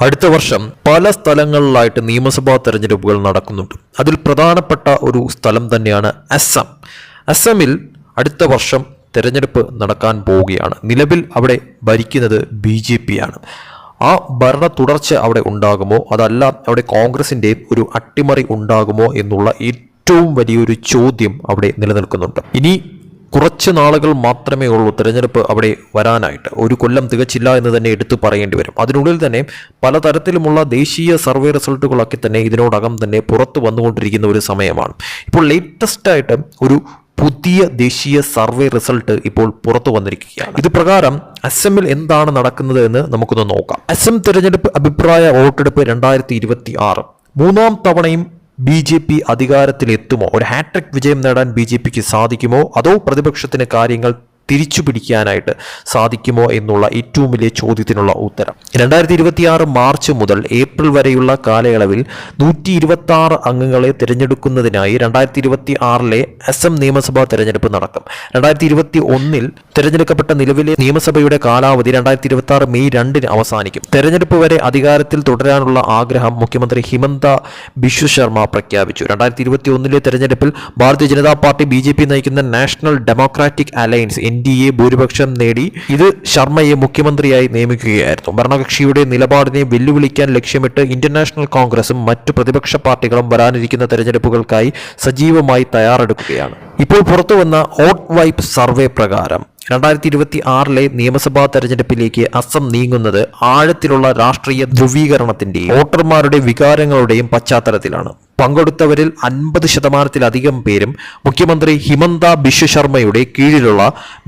അടുത്ത വർഷം പല സ്ഥലങ്ങളിലായിട്ട് നിയമസഭാ തെരഞ്ഞെടുപ്പുകൾ നടക്കുന്നുണ്ട്. അതിൽ പ്രധാനപ്പെട്ട ഒരു സ്ഥലം തന്നെയാണ് അസം അസമിൽ അടുത്ത വർഷം തെരഞ്ഞെടുപ്പ് നടക്കാൻ പോവുകയാണ്. നിലവിൽ അവിടെ ഭരിക്കുന്നത് ബി ജെ പി ആണ് ആ ഭരണ തുടർച്ച അവിടെ ഉണ്ടാകുമോ? അതല്ല അവിടെ കോൺഗ്രസിന്റെ ഒരു അട്ടിമറി ഉണ്ടാകുമോ എന്നുള്ള ഏറ്റവും വലിയൊരു ചോദ്യം അവിടെ നിലനിൽക്കുന്നുണ്ട്. ഇനി കുറച്ച് നാളുകൾ മാത്രമേ ഉള്ളൂ തിരഞ്ഞെടുപ്പ് അവിടെ വരാനായിട്ട്. ഒരു കൊല്ലം തികച്ചില്ല എന്ന് തന്നെ എടുത്തു പറയേണ്ടി വരും. അതിനുള്ളിൽ തന്നെ പലതരത്തിലുമുള്ള ദേശീയ സർവേ റിസൾട്ടുകളൊക്കെ തന്നെ ഇതിനോടകം തന്നെ പുറത്തു വന്നുകൊണ്ടിരിക്കുന്ന ഒരു സമയമാണ്. ഇപ്പോൾ ലേറ്റസ്റ്റ് ആയിട്ട് ഒരു പുതിയ ദേശീയ സർവേ റിസൾട്ട് ഇപ്പോൾ പുറത്തു വന്നിരിക്കുകയാണ്. ഇത് പ്രകാരം അസമിൽ എന്താണ് നടക്കുന്നത് എന്ന് നമുക്കൊന്ന് നോക്കാം. അസം തിരഞ്ഞെടുപ്പ് അഭിപ്രായ വോട്ടെടുപ്പ് രണ്ടായിരത്തി മൂന്നാം തവണയും ബി ജെ പി അധികാരത്തിലെത്തുമോ? ഒരു ഹാട്രിക് വിജയം നേടാൻ ബി ജെ പിക്ക് സാധിക്കുമോ? അതോ പ്രതിപക്ഷത്തിന് കാര്യങ്ങൾ തിരിച്ചു പിടിക്കാനായിട്ട് സാധിക്കുമോ എന്നുള്ള ഏറ്റവും വലിയ ചോദ്യത്തിനുള്ള ഉത്തരം. രണ്ടായിരത്തി ഇരുപത്തി ആറ് മാർച്ച് മുതൽ ഏപ്രിൽ വരെയുള്ള കാലയളവിൽ നൂറ്റി ഇരുപത്തി ആറ് അംഗങ്ങളെ തിരഞ്ഞെടുക്കുന്നതിനായി രണ്ടായിരത്തി ഇരുപത്തി ആറിലെ അസം നിയമസഭാ തിരഞ്ഞെടുപ്പ് നടക്കും. രണ്ടായിരത്തി ഇരുപത്തി ഒന്നിൽ തിരഞ്ഞെടുക്കപ്പെട്ട നിലവിലെ നിയമസഭയുടെ കാലാവധി രണ്ടായിരത്തി ഇരുപത്തി ആറ് മെയ് രണ്ടിന് അവസാനിക്കും. തെരഞ്ഞെടുപ്പ് വരെ അധികാരത്തിൽ തുടരാനുള്ള ആഗ്രഹം മുഖ്യമന്ത്രി ഹിമന്ത ബിശ്വ ശർമ്മ പ്രഖ്യാപിച്ചു. രണ്ടായിരത്തി ഇരുപത്തി ഒന്നിലെ തെരഞ്ഞെടുപ്പിൽ Bharatiya Janata Party B J P നയിക്കുന്ന National Democratic Alliance N D A ഭൂരിപക്ഷം നേടി. ഇത് ശർമ്മയെ മുഖ്യമന്ത്രിയായി നിയമിക്കുകയായിരുന്നു. ഭരണകക്ഷിയുടെ നിലപാടിനെ വെല്ലുവിളിക്കാൻ ലക്ഷ്യമിട്ട് ഇന്റർനാഷണൽ കോൺഗ്രസും മറ്റു പ്രതിപക്ഷ പാർട്ടികളും വരാനിരിക്കുന്ന തെരഞ്ഞെടുപ്പുകൾക്കായി സജീവമായി തയ്യാറെടുക്കുകയാണ്. ഇപ്പോൾ പുറത്തു വന്ന ഓട്ട് വൈപ്പ് സർവേ പ്രകാരം രണ്ടായിരത്തി ഇരുപത്തി ആറിലെ നിയമസഭാ തെരഞ്ഞെടുപ്പിലേക്ക് അസം നീങ്ങുന്നത് ആഴത്തിലുള്ള രാഷ്ട്രീയ ധ്രുവീകരണത്തിന്റെയും വോട്ടർമാരുടെ വികാരങ്ങളുടെയും പശ്ചാത്തലത്തിലാണ്. പങ്കെടുത്തവരിൽ അൻപത് ശതമാനത്തിലധികം പേരും മുഖ്യമന്ത്രി ഹിമന്ത ബിശ്വ ശർമ്മയുടെ കീഴിലുള്ള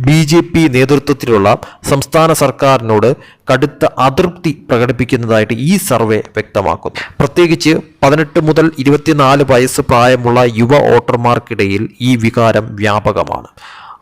ബി ജെ പി നേതൃത്വത്തിലുള്ള സംസ്ഥാന സർക്കാരിനോട് കടുത്ത അതൃപ്തി പ്രകടിപ്പിക്കുന്നതായിട്ട് ഈ സർവേ വ്യക്തമാക്കുന്നു. പ്രത്യേകിച്ച് പതിനെട്ട് മുതൽ ഇരുപത്തിനാല് വയസ്സ് പ്രായമുള്ള യുവ വോട്ടർമാർക്കിടയിൽ ഈ വ്യാപകമാണ്.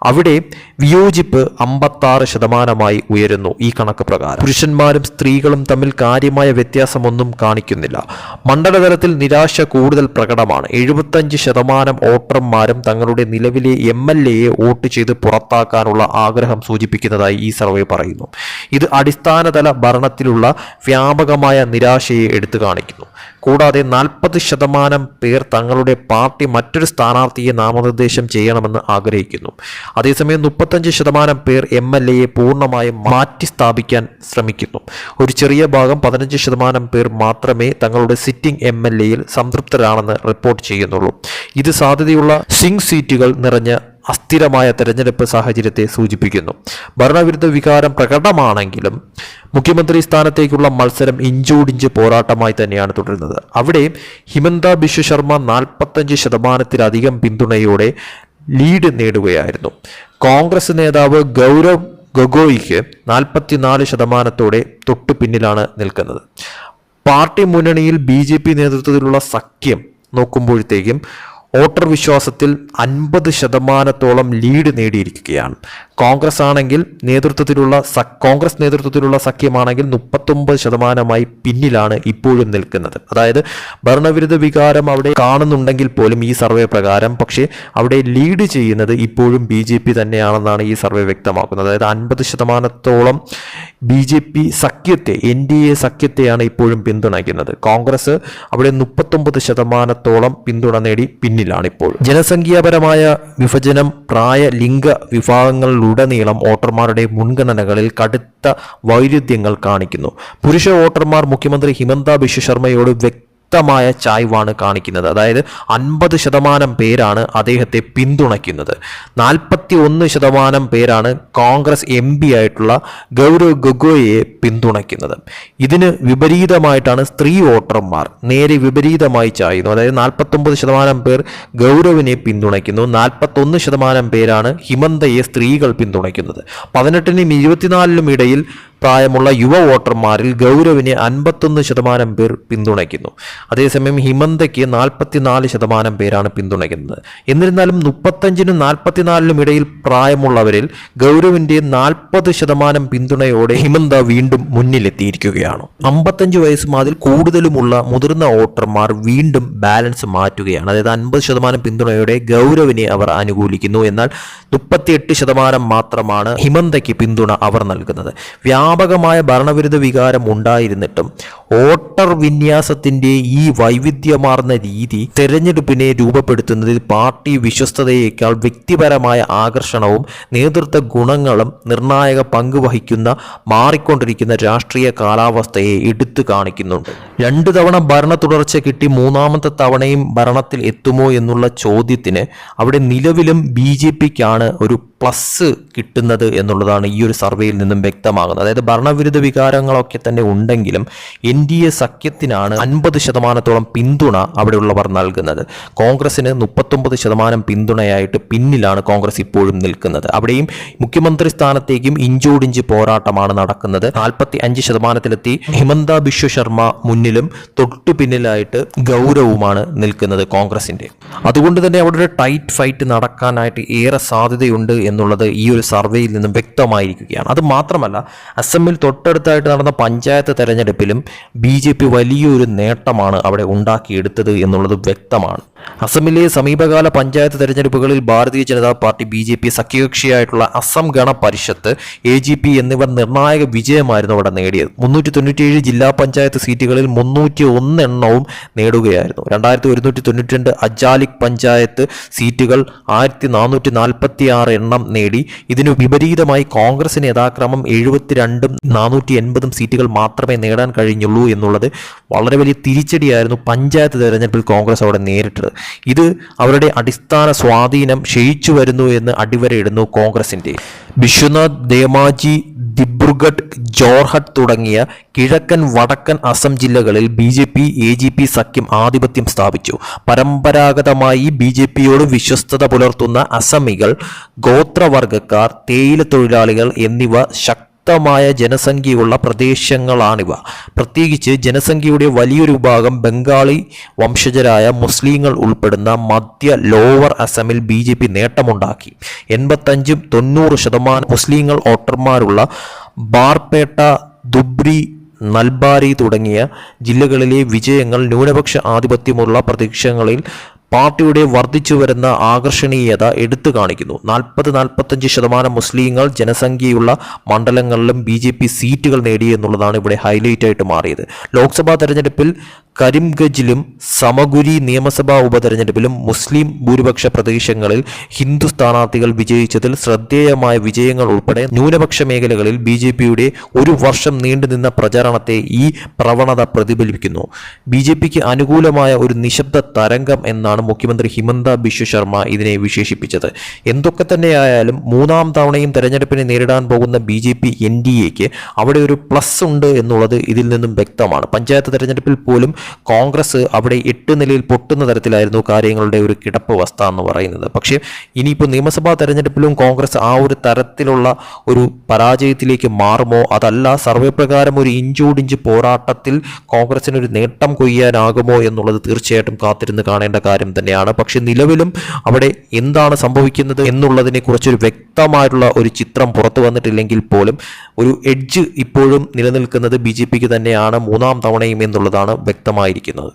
അവിടെ വിയോജിപ്പ് അമ്പത്താറ് ശതമാനമായി ഉയരുന്നു ഈ കണക്ക് പ്രകാരം. പുരുഷന്മാരും സ്ത്രീകളും തമ്മിൽ കാര്യമായ വ്യത്യാസമൊന്നും കാണിക്കുന്നില്ല. മണ്ഡലതലത്തിൽ നിരാശ കൂടുതൽ പ്രകടമാണ്. എഴുപത്തഞ്ച് ശതമാനം വോട്ടർമാരും തങ്ങളുടെ നിലവിലെ എം എൽ എയെ വോട്ട് ചെയ്ത് പുറത്താക്കാനുള്ള ആഗ്രഹം സൂചിപ്പിക്കുന്നതായി ഈ സർവേ പറയുന്നു. ഇത് അടിസ്ഥാനതല ഭരണത്തിലുള്ള വ്യാപകമായ നിരാശയെ എടുത്തു കാണിക്കുന്നു. കൂടാതെ നാൽപ്പത് ശതമാനം പേർ തങ്ങളുടെ പാർട്ടി മറ്റൊരു സ്ഥാനാർത്ഥിയെ നാമനിർദ്ദേശം ചെയ്യണമെന്ന് ആഗ്രഹിക്കുന്നു. അതേസമയം മുപ്പത്തഞ്ച് ശതമാനം പേർ എം എൽ എയെ പൂർണമായും മാറ്റി സ്ഥാപിക്കാൻ ശ്രമിക്കുന്നു. ഒരു ചെറിയ ഭാഗം പതിനഞ്ച് ശതമാനം പേർ മാത്രമേ തങ്ങളുടെ സിറ്റിംഗ് എം എൽ എയിൽ സംതൃപ്തരാണെന്ന് റിപ്പോർട്ട് ചെയ്യുന്നുള്ളൂ. ഇത് സാധ്യതയുള്ള സിംഗ് സീറ്റുകൾ നിറഞ്ഞ അസ്ഥിരമായ തെരഞ്ഞെടുപ്പ് സാഹചര്യത്തെ സൂചിപ്പിക്കുന്നു. ഭരണവിരുദ്ധ വികാരം പ്രകടമാണെങ്കിലും മുഖ്യമന്ത്രി സ്ഥാനത്തേക്കുള്ള മത്സരം ഇഞ്ചോടിഞ്ച് പോരാട്ടമായി തന്നെയാണ് തുടരുന്നത്. അവിടെ ഹിമന്ത ബിശ്വ ശർമ്മ നാൽപ്പത്തഞ്ച് ശതമാനത്തിലധികം പിന്തുണയോടെ ലീഡ് നേടുകയായിരുന്നു. കോൺഗ്രസ് നേതാവ് ഗൗരവ് ഗൊഗോയിക്ക് നാൽപ്പത്തിനാല് ശതമാനത്തോടെ തൊട്ടു പിന്നിലാണ് നിൽക്കുന്നത്. പാർട്ടി മുന്നണിയിൽ ബി നേതൃത്വത്തിലുള്ള സഖ്യം നോക്കുമ്പോഴത്തേക്കും വോട്ടർ വിശ്വാസത്തിൽ അൻപത് ശതമാനത്തോളം ലീഡ് നേടിയിരിക്കുകയാണ്. കോൺഗ്രസ് ആണെങ്കിൽ നേതൃത്വത്തിലുള്ള സ കോൺഗ്രസ് നേതൃത്വത്തിലുള്ള സഖ്യമാണെങ്കിൽ മുപ്പത്തൊമ്പത് ശതമാനമായി പിന്നിലാണ് ഇപ്പോഴും നിൽക്കുന്നത്. അതായത് ഭരണവിരുദ്ധ വികാരം അവിടെ കാണുന്നുണ്ടെങ്കിൽ പോലും ഈ സർവേ പ്രകാരം പക്ഷേ അവിടെ ലീഡ് ചെയ്യുന്നത് ഇപ്പോഴും ബി ജെ പി തന്നെയാണെന്നാണ് ഈ സർവേ വ്യക്തമാക്കുന്നത്. അതായത് അൻപത് ശതമാനത്തോളം ബി ജെ പി സഖ്യത്തെ എൻ ഡി എ സഖ്യത്തെയാണ് ഇപ്പോഴും പിന്തുണയ്ക്കുന്നത്. കോൺഗ്രസ് അവിടെ മുപ്പത്തൊമ്പത് ശതമാനത്തോളം പിന്തുണ നേടി പിന്നിലാണ് ഇപ്പോൾ ജനസംഖ്യാപരമായ വിഭജനം പ്രായ ലിംഗ വിഭാഗങ്ങളിലുടനീളം വോട്ടർമാരുടെ മുൻഗണനകളിൽ കടുത്ത വൈരുദ്ധ്യങ്ങൾ കാണിക്കുന്നു. പുരുഷ വോട്ടർമാർ മുഖ്യമന്ത്രി ഹിമന്ത ബിശ്വ ശർമ്മയോട് വ്യക്തി വ്യക്തമായ ചായ്വാണ് കാണിക്കുന്നത്. അതായത് അൻപത് ശതമാനം പേരാണ് അദ്ദേഹത്തെ പിന്തുണയ്ക്കുന്നത്. നാൽപ്പത്തി ഒന്ന് ശതമാനം പേരാണ് കോൺഗ്രസ് എം പി ആയിട്ടുള്ള ഗൗരവ് ഗൊഗോയെ പിന്തുണയ്ക്കുന്നത്. ഇതിന് വിപരീതമായിട്ടാണ് സ്ത്രീ വോട്ടർമാർ നേരെ വിപരീതമായി ചായുന്നു അതായത് നാൽപ്പത്തൊമ്പത് ശതമാനം പേർ ഗൗരവിനെ പിന്തുണയ്ക്കുന്നു. നാൽപ്പത്തൊന്ന് ശതമാനം പേരാണ് ഹിമന്തയെ സ്ത്രീകൾ പിന്തുണയ്ക്കുന്നത്. പതിനെട്ടിനും ഇരുപത്തിനാലിനും ഇടയിൽ പ്രായമുള്ള യുവ വോട്ടർമാരിൽ ഗൗരവിനെ അൻപത്തൊന്ന് ശതമാനം പേർ പിന്തുണയ്ക്കുന്നു. അതേസമയം ഹിമന്തയ്ക്ക് നാൽപ്പത്തിനാല് ശതമാനം പേരാണ് പിന്തുണയ്ക്കുന്നത്. എന്നിരുന്നാലും മുപ്പത്തഞ്ചിനും നാൽപ്പത്തിനാലിനും ഇടയിൽ പ്രായമുള്ളവരിൽ ഗൗരവിന്റെ നാൽപ്പത് ശതമാനം പിന്തുണയോടെ ഹിമന്ത വീണ്ടും മുന്നിലെത്തിയിരിക്കുകയാണ്. അമ്പത്തഞ്ച് വയസ്സ് മാതിൽ കൂടുതലുമുള്ള മുതിർന്ന വോട്ടർമാർ വീണ്ടും ബാലൻസ് മാറ്റുകയാണ്. അതായത് അൻപത് ശതമാനം പിന്തുണയോടെ ഗൗരവിനെ അവർ അനുകൂലിക്കുന്നു. എന്നാൽ മുപ്പത്തിയെട്ട് ശതമാനം മാത്രമാണ് ഹിമന്തയ്ക്ക് പിന്തുണ അവർ നൽകുന്നത്. വ്യാപ വ്യാപകമായ ഭരണവിരുദ്ധ വികാരം ഉണ്ടായിരുന്നിട്ടും വോട്ടർ വിന്യാസത്തിന്റെ ഈ വൈവിധ്യമാർന്ന രീതി തെരഞ്ഞെടുപ്പിനെ രൂപപ്പെടുത്തുന്നതിൽ പാർട്ടി വിശ്വസ്തതയേക്കാൾ വ്യക്തിപരമായ ആകർഷണവും നേതൃത്വ ഗുണങ്ങളും നിർണായക പങ്ക് വഹിക്കുന്ന മാറിക്കൊണ്ടിരിക്കുന്ന രാഷ്ട്രീയ കാലാവസ്ഥയെ എടുത്തു കാണിക്കുന്നുണ്ട് രണ്ടു തവണ ഭരണ തുടർച്ച കിട്ടി മൂന്നാമത്തെ തവണയും ഭരണത്തിൽ എത്തുമോ എന്നുള്ള ചോദ്യത്തിന് അവിടെ നിലവിലും ബി ജെ പിക്കാണ് ഒരു പ്ലസ് കിട്ടുന്നത് എന്നുള്ളതാണ് ഈ ഒരു സർവേയിൽ നിന്നും വ്യക്തമാകുന്നത്. ഭരണവിരുദ്ധ വികാരങ്ങളൊക്കെ തന്നെ ഉണ്ടെങ്കിലും എൻ ഡി എ സഖ്യത്തിനാണ് അൻപത് ശതമാനത്തോളം പിന്തുണ അവിടെയുള്ളവർ നൽകുന്നത്. കോൺഗ്രസിന് മുപ്പത്തൊമ്പത് ശതമാനം പിന്തുണയായിട്ട് പിന്നിലാണ് കോൺഗ്രസ് ഇപ്പോഴും നിൽക്കുന്നത്. അവിടെയും മുഖ്യമന്ത്രി സ്ഥാനത്തേക്കും ഇഞ്ചോടിഞ്ച് പോരാട്ടമാണ് നടക്കുന്നത്. നാൽപ്പത്തി അഞ്ച് ശതമാനത്തിലെത്തി ഹിമന്ത ബിശ്വ ശർമ്മ മുന്നിലും തൊട്ടു പിന്നിലായിട്ട് ഗൗരവുമാണ് നിൽക്കുന്നത് കോൺഗ്രസിന്റെ അതുകൊണ്ട് തന്നെ അവിടെ ഒരു ടൈറ്റ് ഫൈറ്റ് നടക്കാനായിട്ട് ഏറെ സാധ്യതയുണ്ട് എന്നുള്ളത് ഈ ഒരു സർവേയിൽ നിന്നും വ്യക്തമായിരിക്കുകയാണ്. അത് മാത്രമല്ല അസമിൽ തൊട്ടടുത്തായിട്ട് നടന്ന പഞ്ചായത്ത് തെരഞ്ഞെടുപ്പിലും ബി ജെ പി വലിയൊരു നേട്ടമാണ് അവിടെ ഉണ്ടാക്കിയെടുത്തത് എന്നുള്ളത് വ്യക്തമാണ്. അസമിലെ സമീപകാല പഞ്ചായത്ത് തെരഞ്ഞെടുപ്പുകളിൽ Bharatiya Janata Party B J P സഖ്യകക്ഷിയായിട്ടുള്ള Asom Gana Parishad A G P എന്നിവർ നിർണായക വിജയമായിരുന്നു അവിടെ നേടിയത്. മുന്നൂറ്റി തൊണ്ണൂറ്റിയേഴ് ജില്ലാ പഞ്ചായത്ത് സീറ്റുകളിൽ മുന്നൂറ്റി ഒന്ന് എണ്ണവും നേടുകയായിരുന്നു. രണ്ടായിരത്തി ഒരുന്നൂറ്റി തൊണ്ണൂറ്റി രണ്ട് അജാലിക് പഞ്ചായത്ത് സീറ്റുകൾ ആയിരത്തി നാനൂറ്റി നാൽപ്പത്തി ആറ് എണ്ണം നേടി. ഇതിനു വിപരീതമായി കോൺഗ്രസിന് യഥാക്രമം എഴുപത്തിരണ്ടും നാനൂറ്റി എൺപതും സീറ്റുകൾ മാത്രമേ നേടാൻ കഴിഞ്ഞുള്ളൂ എന്നുള്ളത് വളരെ വലിയ തിരിച്ചടിയായിരുന്നു പഞ്ചായത്ത് തെരഞ്ഞെടുപ്പിൽ കോൺഗ്രസ് അവിടെ നേരിട്ടത്. ഇത് അവരുടെ അടിസ്ഥാന സ്വാധീനം ക്ഷയിച്ചു വരുന്നു എന്ന് അടിവരയിടുന്നു കോൺഗ്രസിന്റെ വിശ്വനാഥ് ദേമാജി ദിബ്രുഗഡ് ജോർഹട്ട് തുടങ്ങിയ കിഴക്കൻ വടക്കൻ അസം ജില്ലകളിൽ B J P A G P സഖ്യം ആധിപത്യം സ്ഥാപിച്ചു. പരമ്പരാഗതമായി ബി ജെ പിയോട് വിശ്വസ്തത പുലർത്തുന്ന അസമികൾ ഗോത്രവർഗക്കാർ തേയില തൊഴിലാളികൾ എന്നിവ ശക്തമായ ജനസംഖ്യയുള്ള പ്രദേശങ്ങളാണിവ. പ്രത്യേകിച്ച് ജനസംഖ്യയുടെ വലിയൊരു ഭാഗം ബംഗാളി വംശജരായ മുസ്ലിങ്ങൾ ഉൾപ്പെടുന്ന മധ്യ ലോവർ അസമിൽ ബി ജെ പി നേട്ടമുണ്ടാക്കി. എൺപത്തഞ്ചും തൊണ്ണൂറ് ശതമാനം മുസ്ലിങ്ങൾ വോട്ടർമാരുള്ള ബാർപേട്ട ദുബ്രി നൽബാരി തുടങ്ങിയ ജില്ലകളിലെ വിജയങ്ങൾ ന്യൂനപക്ഷ ആധിപത്യമുള്ള പ്രദേശങ്ങളിൽ പാർട്ടിയുടെ വർദ്ധിച്ചു വരുന്ന ആകർഷണീയത എടുത്തു കാണിക്കുന്നു. നാൽപ്പത് നാൽപ്പത്തഞ്ച് ശതമാനം മുസ്ലിങ്ങൾ ജനസംഖ്യയുള്ള മണ്ഡലങ്ങളിലും ബി ജെ പി സീറ്റുകൾ നേടി എന്നുള്ളതാണ് ഇവിടെ ഹൈലൈറ്റ് ആയിട്ട് മാറിയത്. ലോക്സഭാ തെരഞ്ഞെടുപ്പിൽ കരിംഗഞ്ചിലും സമഗുരി നിയമസഭാ ഉപതെരഞ്ഞെടുപ്പിലും മുസ്ലിം ഭൂരിപക്ഷ പ്രദേശങ്ങളിൽ ഹിന്ദു സ്ഥാനാർത്ഥികൾ വിജയിച്ചതിൽ ശ്രദ്ധേയമായ വിജയങ്ങൾ ഉൾപ്പെടെ ന്യൂനപക്ഷ മേഖലകളിൽ ബി ജെ പിയുടെ ഒരു വർഷം നീണ്ടുനിന്ന പ്രചാരണത്തെ ഈ പ്രവണത പ്രതിഫലിപ്പിക്കുന്നു. ബി ജെ പിക്ക് അനുകൂലമായ ഒരു നിശബ്ദ തരംഗം എന്നാണ് മുഖ്യമന്ത്രി ഹിമന്ത ബിശ്വ ശർമ്മ ഇതിനെ വിശേഷിപ്പിച്ചത്. എന്തൊക്കെ തന്നെയായാലും മൂന്നാം തവണയും തെരഞ്ഞെടുപ്പിനെ നേരിടാൻ പോകുന്ന B J P N D എക്ക് അവിടെ ഒരു പ്ലസ് ഉണ്ട് എന്നുള്ളത് ഇതിൽ നിന്നും വ്യക്തമാണ്. പഞ്ചായത്ത് തെരഞ്ഞെടുപ്പിൽ പോലും കോൺഗ്രസ് അവിടെ എട്ട് നിലയിൽ പൊട്ടുന്ന തരത്തിലായിരുന്നു കാര്യങ്ങളുടെ ഒരു കിടപ്പ് അവസ്ഥ എന്ന് പറയുന്നത്. പക്ഷേ ഇനിയിപ്പോൾ നിയമസഭാ തെരഞ്ഞെടുപ്പിലും കോൺഗ്രസ് ആ ഒരു തരത്തിലുള്ള ഒരു പരാജയത്തിലേക്ക് മാറുമോ? അതല്ല സർവേ പ്രകാരം ഒരു ഇഞ്ചോടിഞ്ച് പോരാട്ടത്തിൽ കോൺഗ്രസിന് ഒരു നേട്ടം കൊയ്യാനാകുമോ എന്നുള്ളത് തീർച്ചയായിട്ടും കാത്തിരുന്ന് കാണേണ്ട കാര്യം തന്നെയാണ്. പക്ഷെ നിലവിലും അവിടെ എന്താണ് സംഭവിക്കുന്നത് എന്നുള്ളതിനെ കുറിച്ചൊരു വ്യക്തമായിട്ടുള്ള ഒരു ചിത്രം പുറത്തു വന്നിട്ടില്ലെങ്കിൽ പോലും ഒരു എഡ്ജ് ഇപ്പോഴും നിലനിൽക്കുന്നത് ബി തന്നെയാണ് മൂന്നാം തവണയും എന്നുള്ളതാണ് വ്യക്തമായിരിക്കുന്നത്.